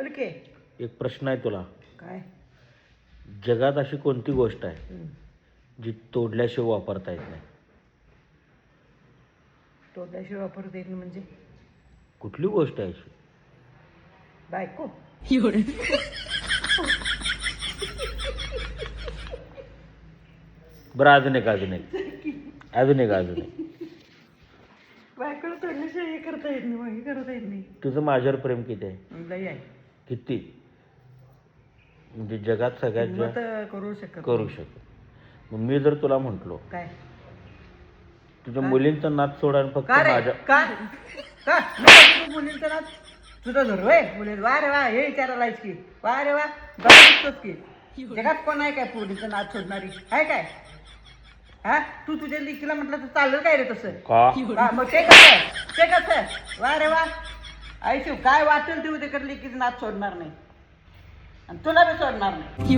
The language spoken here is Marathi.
बोल की? एक प्रश्न आहे तुला. काय? जगात अशी कोणती गोष्ट आहे हम्म. जी तोडल्याशिवाय वापरता येत नाही? तोडल्याशिवाय वापरता येत नाही म्हणजे? कुठली गोष्ट आहे अशी? बायको. बरं अजून एक अजून एक. अजून एक अजून एक. बायकोला तोडल्याशिवाय हे करता येत नाही मग हे करता येत नाही. तुझं माझ्यावर प्रेम किती आहे? लई आहे. किती? म्हणजे जगात सगळ्यात जास्त करू शकत करू. शकतो मग मी जर तुला म्हंटलो काय? तुझ्या मुलींचा नाच सोडा आणि फक्त का रे? माझ्या का का नको तू मुलींचं ना तुझं धर मुली वा रे वा हे विचारायला आहेस की? वा रे वा की? जगात कोण आहे काय पोलीचं नाच सोडणारी? आहे काय? हा? तू तुझ्या लिखीला म्हटलं तर चालेल काय रे तसं? का? हा, मग ते कसं? ते कसं? वा रे वा. ऐशिव काय वाटेल ते उद्या कर लिखीचं नाच सोडणार नाही. आणि तुला बी सोडणार नाही.